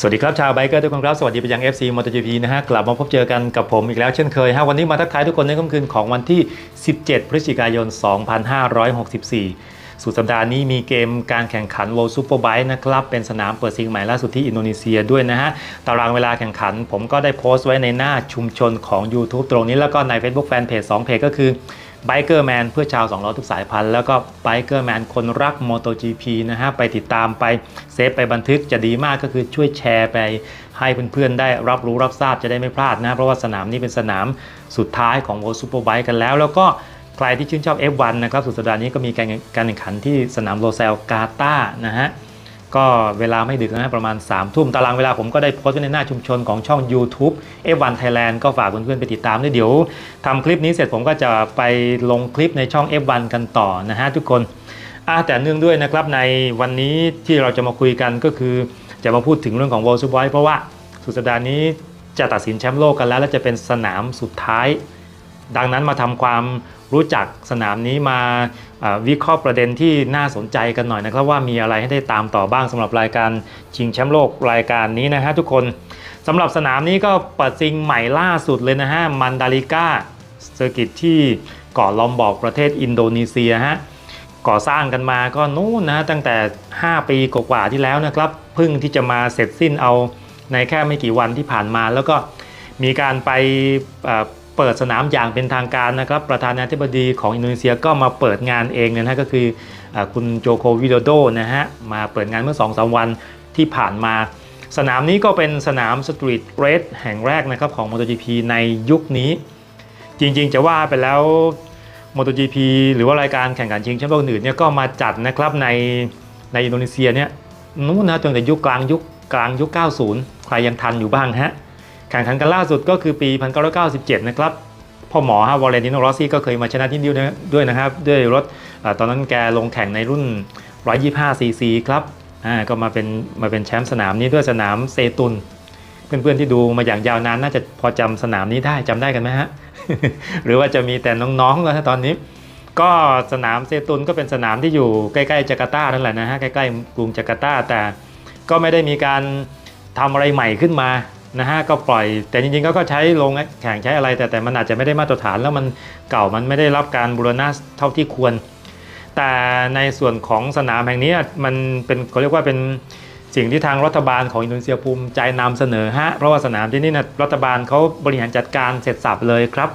สวัสดีครับ ชาวไบเกอร์ทุกคนครับ สวัสดีไปยัง FC MotoGP นะฮะ กลับมาพบเจอกันกับผมอีกแล้วเช่นเคยฮะวันนี้มาทักทายทุกคนในค่ำคืนของวันที่ 17 พฤศจิกายน 2564 สุดสัปดาห์นี้มีเกมการแข่งขัน World Superbike นะครับ เป็นสนามเปิดซิงใหม่ล่าสุดที่อินโดนีเซียด้วยนะฮะ ตารางเวลาแข่งขัน ผมก็ได้โพสต์ไว้ในหน้าชุมชนของ YouTube ตรงนี้แล้วก็ใน Facebook Fanpage 2เพจก็คือ ไบเกอร์แมนเพื่อชาว2ล้อทุกสายพันธุ์แล้วก็ไบเกอร์แมนคนรัก MotoGP นะฮะไปติดตามไปเซฟไปบันทึกจะดีมากก็คือช่วยแชร์ไปให้เพื่อนๆ ได้รับรู้รับทราบจะได้ไม่พลาดนะ เพราะว่าสนามนี้เป็นสนามสุดท้ายของ World Superbike กันแล้ว แล้วก็ใครที่ชื่นชอบ F1 นะครับสุดสัปดาห์นี้ก็มีการการแข่งขันที่สนามโรเซลกาตานะฮะ ก็เวลาไม่ดึกนะประมาณ3ามทุ่มตารางเวลาผมก็ได้โพสต์ไว้ในหน้าชุมชนของช่อง YouTube F1 Thailand ก็ฝากเพื่อนๆไปติดตามด้วยเดี๋ยวทำคลิปนี้เสร็จผมก็จะไปลงคลิปในช่อง F1 กันต่อนะฮะทุกคนอะแต่เนื่องด้วยนะครับในวันนี้ที่เราจะมาคุยกันก็คือจะมาพูดถึงเรื่องของ World Superbike เพราะว่าสุดสัปดาห์นี้จะตัดสินแชมป์โลกกันแล้ว และจะเป็นสนามสุดท้าย ดังนั้นมาทำความ รู้จักสนามนี้มาวิเคราะห์ประเด็นที่น่าสนใจกันหน่อยนะครับว่ามีอะไรให้ได้ตามต่อบ้างสำหรับรายการชิงแชมป์โลกรายการนี้นะฮะทุกคนสำหรับสนามนี้ก็เปิดซิงใหม่ล่าสุดเลยนะฮะมันดาลิก้าเซอร์กิตที่เกาะลอมบอกประเทศอินโดนีเซียฮะก่อสร้างกันมาก็นู่นนะตั้งแต่ 5 ปีกว่าที่แล้วนะครับเพิ่งที่จะมาเสร็จสิ้นเอาในแค่ไม่กี่วันที่ผ่านมา แล้วก็มีการไป เปิดสนามอย่างเป็นทางการนะครับ ประธานาธิบดีของอินโดนีเซียก็มาเปิดงานเองนะฮะก็คืออคุณโจโควิโดโดนะฮะมาเปิดงานเมื่อ2อสวันที่ผ่านมา สนามนี้ก็เป็นสนามสตรีทเรสแห่งแรกนะครับของ MotoGP ในยุคนี้ จริงๆจะว่าไปแล้ว MotoGP หรือว่ารายการแข่งขันชิงแชมป์โลกอื่นเนี่ยก็มาจัดนะครับในในอินโดนีเซียเนี่ยนู้นนะจนแต่ยุคกลางยุคกลางยุค 90 ใครยังทันอยู่บ้างฮะ ข่งขันกันล่าสุดก็คือปี 1997 นะครับพ่อหมอฮะวอลเลนติโนรอซี่ก็เคยมาชนะที่นี่ด้วยด้วยนะครับ ด้วยรถอตอนนั้นแกลงแข่งในรุ่น 125 ซีซีครับอ่าก็มาเป็นมาเป็นแชมป์สนามนี้ด้วยสนามเซตุน เพื่อนๆที่ดูมาอย่างยาวนานน่าจะพอจำสนามนี้ได้จำได้กันไหมฮะ หรือว่าจะมีแต่น้องๆแล้วตอนนี้ ก็สนามเซตุนก็เป็นสนามที่อยู่ใกล้ๆจาการ์ตานั่นแหละนะฮะใกล้ๆกรุงจาการ์ตาแต่ก็ไม่ได้มีการทำอะไรใหม่ขึ้นมา นะฮะก็ปล่อยแต่จริงๆก็ใช้ลงแข่งใช้อะไร แต่แต่มันอาจจะไม่ได้มาตรฐานแล้วมันเก่ามันไม่ได้รับการบูรณะเท่าที่ควร แต่ในส่วนของสนามแห่งนี้มันเป็นเขาเรียกว่าเป็นสิ่งที่ทางรัฐบาลของอินโดนีเซียภูมิใจนำเสนอฮะเพราะว่าสนามที่นี่นะรัฐบาลเขาบริหารจัดการเสร็จสับเลยครับ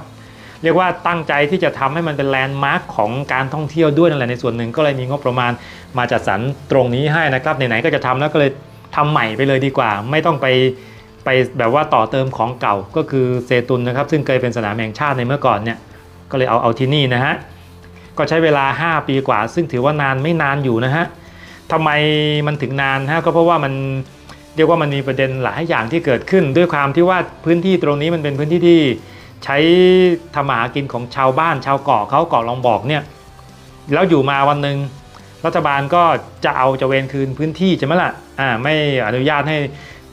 เรียกว่าตั้งใจที่จะทำให้มันเป็นแลนด์มาร์คของการท่องเที่ยวด้วยนั่นแหละในส่วนหนึ่งก็เลยมีงบประมาณมาจัดสรรตรงนี้ให้นะครับไหนๆก็จะทำแล้วก็เลยทำใหม่ไปเลยดีกว่า ไม่ต้องไป ไปแบบว่าต่อเติมของเก่าก็คือเซตุนนะครับ ซึ่งเคยเป็นสนามแห่งชาติในเมื่อก่อนเนี่ยก็เลยเอาเอาที่นี่นะฮะก็ใช้เวลา 5 ปีกว่า ซึ่งถือว่านานไม่นานอยู่นะฮะทำไมมันถึงนานฮะก็เพราะว่ามันเรียกว่ามันมีประเด็นหลายอย่างที่เกิดขึ้น ด้วยความที่ว่าพื้นที่ตรงนี้มันเป็นพื้นที่ที่ใช้ทำมาหากินของชาวบ้านชาวเกาะเขาเกาะลองบอกเนี่ยแล้วอยู่มาวันหนึ่งรัฐบาลก็จะเอาจะเวนคืนพื้นที่ใช่ไหมล่ะอ่าไม่อนุญาตให้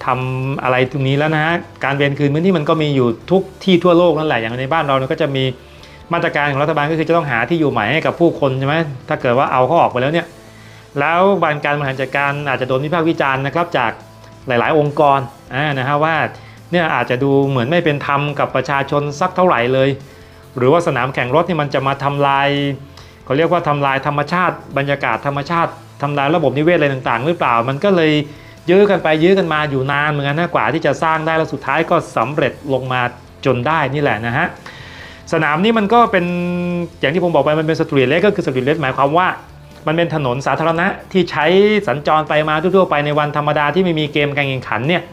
ทำอะไรตรงนี้แล้วนะฮะการเวนคืนพื้นที่มันก็มีอยู่ทุกที่ทั่วโลกนั่นแหละอย่างในบ้านเราเนี่ยก็จะมีมาตรการของรัฐบาลก็คือจะต้องหาที่อยู่ใหม่ให้กับผู้คนใช่ไหมถ้าเกิดว่าเอาเขาออกไปแล้วเนี่ยแล้วบานการบริหารจัดการอาจจะโดนวิพากษ์วิจารณ์นะครับจากหลาย ๆ องค์กรนะฮะว่าเนี่ยอาจจะดูเหมือนไม่เป็นธรรมกับประชาชนสักเท่าไหร่เลย หรือว่าสนามแข่งรถนี่มันจะมาทำลายเขาเรียกว่าทำลายธรรมชาติ บรรยากาศธรรมชาติทำลายระบบนิเวศอะไรต่าง ๆ หรือเปล่ามันก็เลย ยื้อกันไปยื้อกันมาอยู่นานเหมือนกันนะกว่าที่จะสร้างได้แล้วสุดท้ายก็สำเร็จลงมาจนได้นี่แหละนะฮะสนามนี้มันก็เป็นอย่างที่ผมบอกไปมันเป็นสตรีทเลสก็คือสตรีทเลสหมายความว่า มันเป็นถนนสาธารณะที่ใช้สัญจรไปมาทั่วๆไปในวันธรรมดาที่ไม่มีเกมการแข่งขันเนี่ย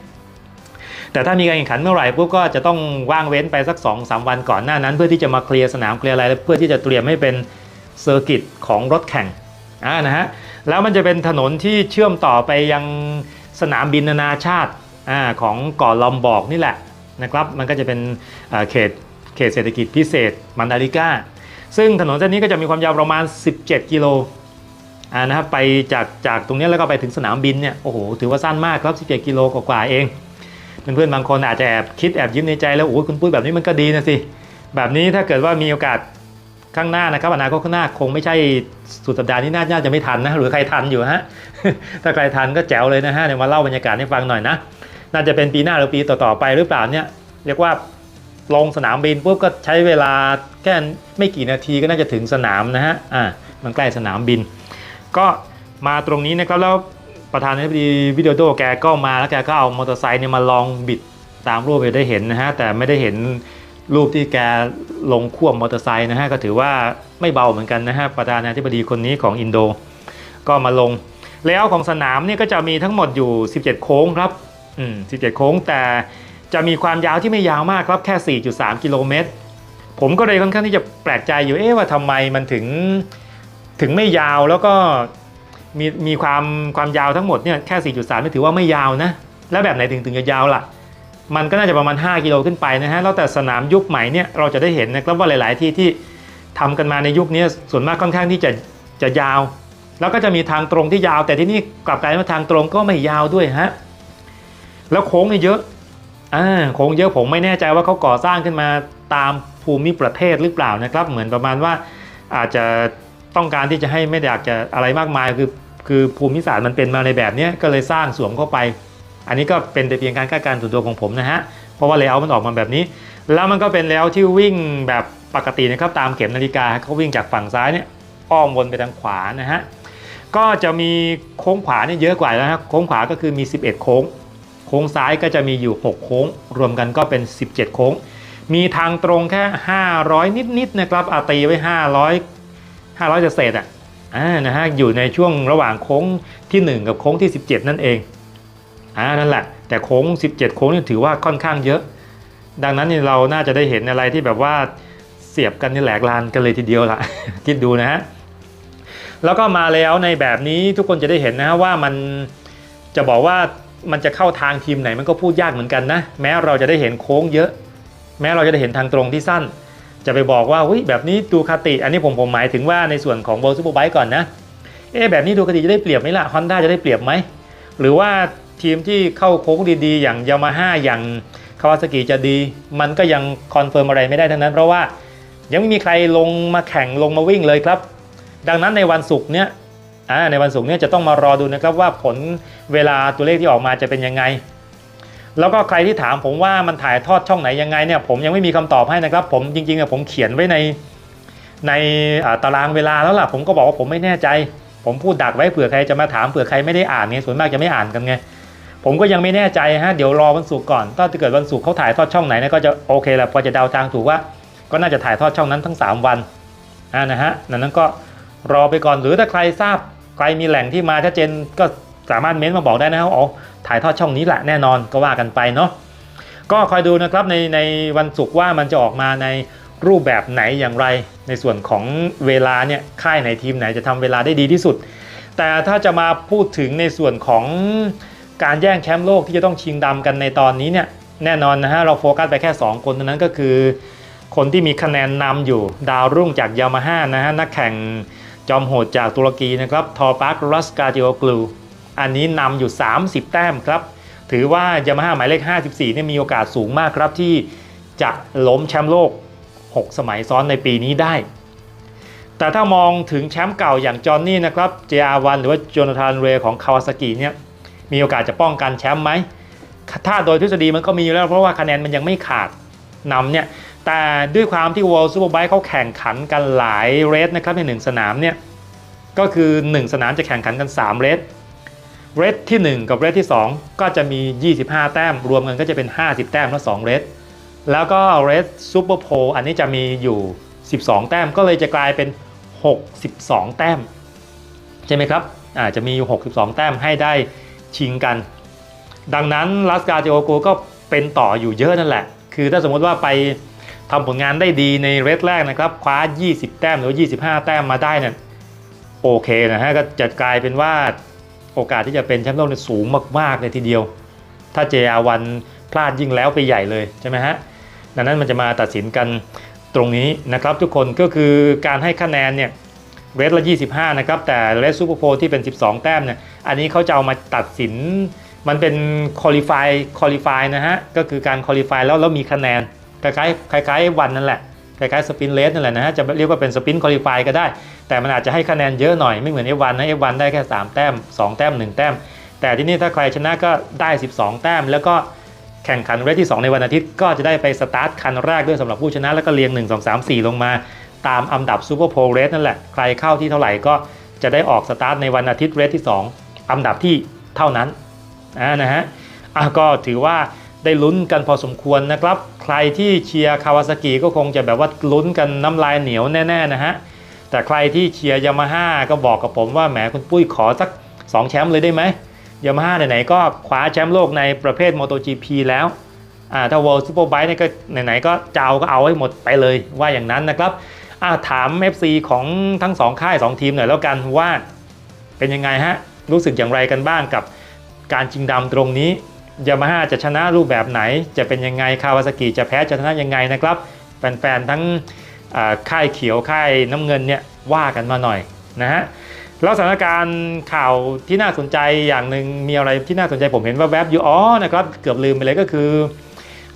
แต่ถ้ามีการแข่งขันเมื่อไหร่ปุ๊บก็จะต้องว่างเว้นไปสัก2อสวันก่อนหน้านั้น เพื่อที่จะมาเคลียร์สนามเคลียร์อะไรเพื่อที่จะเตรียมให้เป็นเซอร์กิตของรถแข่งอ่านะฮะแล้วมันจะเป็นถนนที่เชื่อมต่อไปยัง สนามบินนานาชาติอของเกาะลอมบอกนี่แหละนะครับมันก็จะเป็นเขตเขตเศรษฐกิจพิเศษมันดาริก้า ซึ่งถนนเส้นนี้ก็จะมีความยาวประมาณ 17 กิโลนะครับไปจากจากตรงนี้แล้วก็ไปถึงสนามบินเนี่ยโอ้โหถือว่าสั้นมากครับ17กิโลกว่าๆเองเพื่อนๆบางคนอาจจะแอบคิดแอบยิ้มในใจแล้วโอ้คุณปุ้ยแบบนี้มันก็ดีนะสิแบบนี้ถ้าเกิดว่ามีโอกาส ข้างหน้านะครับอนาคตข้างหน้าคงไม่ใช่สุดสัปดาห์นี้น่าน่าจะไม่ทันนะหรือใครทันอยู่ฮะถ้าใครทันก็แจ๋วเลยนะฮะเดี๋ยวมาเล่าบรรยากาศให้ฟังหน่อยนะน่าจะเป็นปีหน้าหรือปีต่อๆไปหรือเปล่าเนี่ยเรียกว่าลงสนามบินปุ๊บก็ใช้เวลาแค่ไม่กี่นาทีก็น่าจะถึงสนามนะฮะอ่ามันใกล้สนามบิน ก็มาตรงนี้นะครับแล้วประธานาธิบดีวิดีโอโดแกก็มาแล้วแกก็เอามอเตอร์ไซค์เนี่ยมาลองบิดตามรูปไปได้เห็นนะฮะแต่ไม่ได้เห็น รูปที่แกลงควบมอเตอร์ไซค์นะฮะก็ถือว่าไม่เบาเหมือนกันนะฮะประธานาธิบดีคนนี้ของอินโด ก็มาลงแล้วของสนามเนี่ยก็จะมีทั้งหมดอยู่ 17 โค้งครับอืม17 โค้งแต่จะมีความยาวที่ไม่ยาวมากครับแค่ 4.3 กิโลเมตร ผมก็เลยค่อนข้างที่จะแปลกใจอยู่เอ๊ะว่าทำไมมันถึงถึงไม่ยาวแล้วก็มีมีความความยาวทั้งหมดเนี่ยแค่ 4.3นี่ถือว่าไม่ยาวนะ แล้วแบบไหนถึงถึงจะยาวล่ะ มันก็น่าจะประมาณ 5 กิโลขึ้นไปนะฮะแล้วแต่สนามยุคใหม่เนี่ยเราจะได้เห็นนะครับว่าหลาย ๆ ที่ที่ทำกันมาในยุคนี้ส่วนมากค่อนข้างที่จะจะยาว แล้วก็จะมีทางตรงที่ยาว แต่ที่นี่กลับกลายเป็นว่าทางตรงก็ไม่ยาวด้วยฮะแล้วโค้งนี่เยอะอ่าโค้งเยอะผมไม่แน่ใจว่าเขาก่อสร้างขึ้นมาตามภูมิประเทศหรือเปล่านะครับ เหมือนประมาณว่าอาจจะต้องการที่จะให้ไม่อยากจะอะไรมากมายคือคือภูมิศาสตร์มันเป็นมาในแบบนี้ก็เลยสร้างสวมเข้าไป อันนี้ก็เป็นแต่เพียงการคาดการณ์ส่วนตัวของผมนะฮะ เพราะว่าเลเยอร์มันออกมาแบบนี้ แล้วมันก็เป็นแล้วที่วิ่งแบบปกตินะครับตามเข็มนาฬิกาเขาวิ่งจากฝั่งซ้ายเนี่ยอ้อมวนไปทางขวานะฮะ ก็จะมีโค้งขวาเนี่ยเยอะกว่าแล้วนะโค้งขวาก็คือมี 11 โค้ง โค้งซ้ายก็จะมีอยู่ 6 โค้ง รวมกันก็เป็น 17 โค้ง มีทางตรงแค่ 500 นิดๆนะครับอาตีไว้ 500 500จะเศษอะอ่านะฮะอยู่ในช่วงระหว่างโค้งที่ 1 กับโค้งที่ 17 นั่นเอง อ่านั่นแหละ แต่โค้ง 17 โค้งนี่ถือว่าค่อนข้างเยอะ ดังนั้นนี่เราน่าจะได้เห็นอะไรที่แบบว่าเสียบกันนี่แหลกลานกันเลยทีเดียวละคิดดูนะฮะแล้วก็มาแล้วในแบบนี้ทุกคนจะได้เห็นนะฮะว่ามันจะบอกว่ามันจะเข้าทางทีมไหนมันก็พูดยากเหมือนกันนะ แม้เราจะได้เห็นโค้งเยอะ แม้เราจะได้เห็นทางตรงที่สั้น จะไปบอกว่าหุ้ยแบบนี้ดูคาติ อันนี้ผมผมหมายถึงว่าในส่วนของโบซูเปอร์ไบค์ก่อนนะเอ๊แบบนี้ดูคาติจะได้เปรียบไหมล่ะฮอนด้าจะได้เปรียบไหมหรือว่า ทีมที่เข้าโค้งดีๆ อย่างยามาฮ่าอย่างคาวาซากิจะดี มันก็ยังคอนเฟิร์มอะไรไม่ได้ทั้งนั้น เพราะว่ายังไม่มีใครลงมาแข่งลงมาวิ่งเลยครับ ดังนั้นในวันศุกร์เนี้ยในวันศุกร์เนี้ยจะต้องมารอดูนะครับว่าผลเวลาตัวเลขที่ออกมาจะเป็นยังไง แล้วก็ใครที่ถามผมว่ามันถ่ายทอดช่องไหนยังไงเนี่ยผมยังไม่มีคำตอบให้นะครับ ผมจริงๆผมเขียนไว้ในในตารางเวลาแล้วล่ะผมก็บอกว่าผมไม่แน่ใจ ผมพูดดักไว้เผื่อใครจะมาถามเผื่อใครไม่ได้อ่านเนี่ยส่วนมากจะไม่อ่านกันไง ผมก็ยังไม่แน่ใจฮะเดี๋ยวรอวันศุกร์ก่อน ถ้าเกิดวันศุกร์เขาถ่ายทอดช่องไหนนี่ยก็จะโอเคแหละพอจะเดาทางถูกว่า ก็น่าจะถ่ายทอดช่องนั้นทั้ง 3 วันนะฮะนั้นก็รอไปก่อนหรือถ้าใครทราบใครมีแหล่งที่มาชัดเจนก็สามารถเม้นมาบอกได้นะครับอ๋อถ่ายทอดช่องนี้แหละแน่นอนก็ว่ากันไปเนาะก็คอยดูนะครับในในวันศุกร์ว่ามันจะออกมาในรูปแบบไหนอย่างไร ในส่วนของเวลาเนี่ยค่ายไหนทีมไหนจะทำเวลาได้ดีที่สุด แต่ถ้าจะมาพูดถึงในส่วนของ การแย่งแชมป์โลกที่จะต้องชิงดำกันในตอนนี้เนี่ยแน่นอนนะฮะเราโฟกัสไปแค่ 2 คนเท่านั้นก็คือ คนที่มีคะแนนนำอยู่ดาวรุ่งจากยามาฮ่านะฮะนักแข่งจอมโหดจากตุรกีนะครับทอปักรัสกาจิโอกลูอันนี้นำอยู่ 30 แต้มครับ ถือว่ายามาฮ่าหมายเลข 54เนี่ยมีโอกาสสูงมากครับที่จะล้มแชมป์โลก 6 สมัยซ้อนในปีนี้ได้ แต่ถ้ามองถึงแชมป์เก่าอย่างจอห์นนี่นะครับ JR1 หรือว่าโจนาธานเรย์ของคาวาซากิเนี่ย มีโอกาสจะป้องกันแชมป์ไหมถ้าโดยทฤษฎีมันก็มีอยู่แล้วเพราะว่าคะแนนมันยังไม่ขาดนำเนี่ยแต่ด้วยความที่ World Superbike เขาแข่งขันกันหลายเรสนะครับในหนึ่งสนามเนี่ยก็คือ 1 สนามจะแข่งขันกัน3เรสเรสที่ 1 กับเรสที่ 2 ก็จะมี 25 แต้ม รวมกันก็จะเป็น 50 แต้มทั้ง2เรสแล้วก็เรสซูเปอร์โพอันนี้จะมีอยู่ 12 แต้มก็เลยจะกลายเป็น 62 แต้ม ใช่ไหมครับอาจจะมีอยู่ 62 แต้มให้ได้ ชิงกัน ดังนั้นลัสกาเจโอโกก็เป็นต่ออยู่เยอะนั่นแหละ คือถ้าสมมติว่าไปทำผลงานได้ดีในเรสแรกนะครับ คว้า 20 แต้มหรือ 25 แต้มมาได้เนี่ยโอเคนะฮะก็จะกลายเป็นว่าโอกาสที่จะเป็นแชมป์โลกสูงมากๆเลยทีเดียว ถ้า JR1 พลาดยิ่งแล้วไปใหญ่เลยใช่ไหมฮะดังนั้นมันจะมาตัดสินกันตรงนี้นะครับทุกคนก็คือการให้คะแนนเนี่ย เรสละ 25 นะครับ แต่เรสซูเปอร์โพที่เป็น 12 แต้มเนี่ยอันนี้เขาจะเอามาตัดสิน มันเป็นคอลี่ฟายคอลี่ฟายนะฮะ ก็คือการคอลี่ฟายแล้วแล้วมีคะแนน คล้ายๆคล้ายๆวันนั่นแหละ คล้ายๆสปินเลสนั่นแหละนะฮะ จะเรียกว่าเป็นสปินคอลี่ฟายก็ได้ แต่มันอาจจะให้คะแนนเยอะหน่อยไม่เหมือน F1 นนะ F1 ได้แค่ 3 แต้ม 2 แต้ม 1 แต้มแต่แต่ที่นี่ถ้าใครชนะก็ได้ 12 แต้ม แล้วก็แข่งขันเรสที่ 2 ในวันอาทิตย์ก็จะได้ไปสตาร์ทคันแรกด้วยสำหรับผู้ชนะแล้วก็เรียง 1 2 3 4 ลงมา ตามอันดับซูเปอร์โพลเรสนั่นแหละ ใครเข้าที่เท่าไหร่ก็จะได้ออกสตาร์ทในวันอาทิตย์เรสที่ 2 อันดับที่เท่านั้นนะฮะก็ถือว่าได้ลุ้นกันพอสมควรนะครับ ใครที่เชียร์คาวาซากิก็คงจะแบบว่าลุ้นกันน้ำลายเหนียวแน่ๆนะฮะ แต่ใครที่เชียร์ยามาฮ่าก็บอกกับผมว่าแหมคุณปุ้ยขอสัก 2 แชมป์เลยได้ไหมยามาฮ่าไหนๆก็คว้าแชมป์โลกในประเภท MotoGP แล้วอ่าถ้า World Superbike เนี่ยก็ไหนๆก็จะเอาก็เอาให้หมดไปเลยว่าอย่างนั้นนะครับ ถาม FC ของทั้ง 2 ค่าย 2 ทีมหน่อยแล้วกันว่าเป็นยังไงฮะ รู้สึกอย่างไรกันบ้างกับการชิงดำตรงนี้ยามาฮ่าจะชนะรูปแบบไหน จะเป็นยังไงคาวาซากิจะแพ้จะชนะยังไงนะครับแฟนๆทั้งค่ายเขียวค่ายน้ำเงินเนี่ยว่ากันมาหน่อยนะฮะแล้วสถานการณ์ข่าวที่น่าสนใจอย่างหนึ่งมีอะไรที่น่าสนใจผมเห็นว่าแวบอยู่อ๋อนะครับเกือบลืมไปเลยก็คือ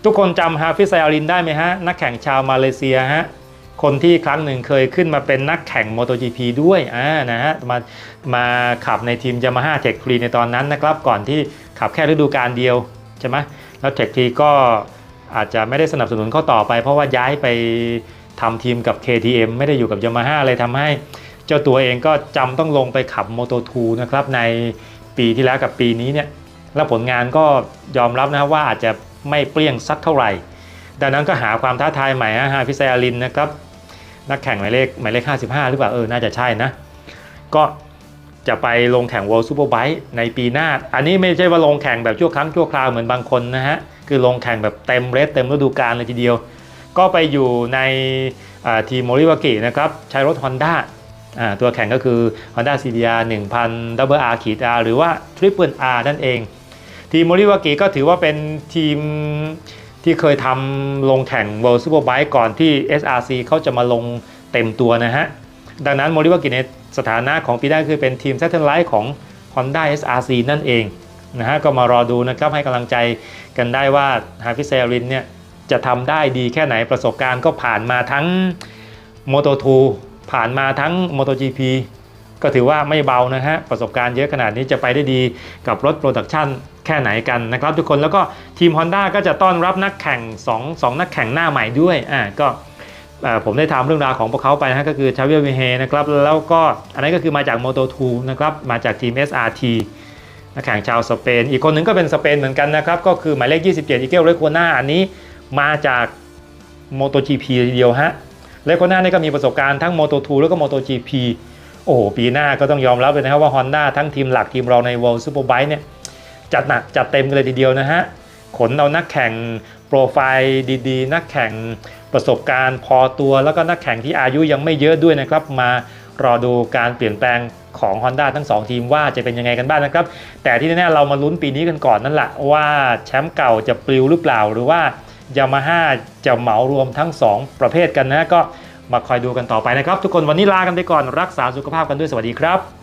ทุกคนจำฮาฟิซไซอารินได้ไหมฮะนักแข่งชาวมาเลเซียฮะ คนที่ครั้งหนึ่งเคยขึ้นมาเป็นนักแข่ง MotoGP ด้วยอ่านะฮะมามาขับในทีม Yamaha Tech 3ในตอนนั้นนะครับ ก่อนที่ขับแค่ฤดูกาลเดียวใช่ไหมแล้ว Tech 3ก็อาจจะไม่ได้สนับสนุนเขาต่อไป เพราะว่าย้ายไปทำทีมกับ KTM ไม่ได้อยู่กับ Yamaha เลยทำให้เจ้าตัวเองก็จำต้องลงไปขับ Moto2 นะครับในปีที่แล้วกับปีนี้เนี่ยแล้วผลงานก็ยอมรับนะครับว่าอาจจะไม่เปรี้ยงสักเท่าไหร่ ดังนั้นก็หาความท้าทายใหม่ฮะฮาฟิซาลินนะครับ นักแข่งหมายเลขหมายเลข 55 หรือเปล่าเออน่าจะใช่นะ ก็จะไปลงแข่ง World Superbike ในปีหน้า อันนี้ไม่ใช่ว่าลงแข่งแบบชั่วครั้งชั่วคราวเหมือนบางคนนะฮะ คือลงแข่งแบบเต็มเรสเต็มฤดูกาลเลยทีเดียว ก็ไปอยู่ในทีมโมริวากินะครับใช้รถ Honda อ่าตัวแข่งก็คือ Honda CBR 1000 Double R ขีด R หรือว่า Triple R นั่นเอง ทีมโมริวากิก็ถือว่าเป็นทีม ที่เคยทำลงแข่ง World Superbike ก่อนที่ SRC เขาจะมาลงเต็มตัวนะฮะ ดังนั้นโมริวากิในสถานะของปีหน้าคือเป็นทีม Satellite ของ Honda SRC นั่นเองนะฮะก็มารอดูนะครับให้กำลังใจกันได้ว่าฮาฟิเซรินเนี่ยจะทำได้ดีแค่ไหนประสบการณ์ก็ผ่านมาทั้ง Moto2 ผ่านมาทั้ง MotoGP ก็ถือว่าไม่เบานะฮะ ประสบการณ์เยอะขนาดนี้จะไปได้ดีกับรถโปรดักชันแค่ไหนกันนะครับทุกคนแล้วก็ทีม Honda ก็จะต้อนรับนักแข่ง 2 2 นักแข่งหน้าใหม่ด้วยอ่าก็ผมได้ทำเรื่องราวของพวกเขาไปนะะก็คือชาเวียวิเฮนะครับแล้วก็อันนี้ก็คือมาจาก Moto2 นะครับมาจากทีม SRT นักแข่งชาวสเปน อีกคนหนึ่งก็เป็นสเปนเหมือนกันนะครับก็คือหมายเลข 27 อีเกลเรโคน่าอันนี้มาจาก MotoGP ทีเดียวฮะเรโคน่านี่ก็มีประสบการณ์ทั้ง Moto2 แล้วก็ MotoGP โอ้โหปีหน้าก็ต้องยอมรับเลยนะครับว่า Honda ทั้งทีมหลักทีมรองใน World Superbike เนี่ยจัดหนักจัดเต็มกันเลยทีเดียวนะฮะ ขนเอานักแข่งโปรไฟล์ดี ๆ นักแข่งประสบการณ์พอตัวแล้วก็นักแข่งที่อายุยังไม่เยอะด้วยนะครับ มารอดูการเปลี่ยนแปลงของ Honda ทั้ง 2 ทีมว่าจะเป็นยังไงกันบ้างนะครับ แต่ที่แน่ๆเรามาลุ้นปีนี้กันก่อนนั่นแหละว่าแชมป์เก่าจะปลิวหรือเปล่า หรือว่ายามาฮ่าจะเหมารวมทั้ง 2 ประเภทกันนะก็ มาคอยดูกันต่อไปนะครับ ทุกคนวันนี้ลากันไปก่อนรักษาสุขภาพกันด้วยสวัสดีครับ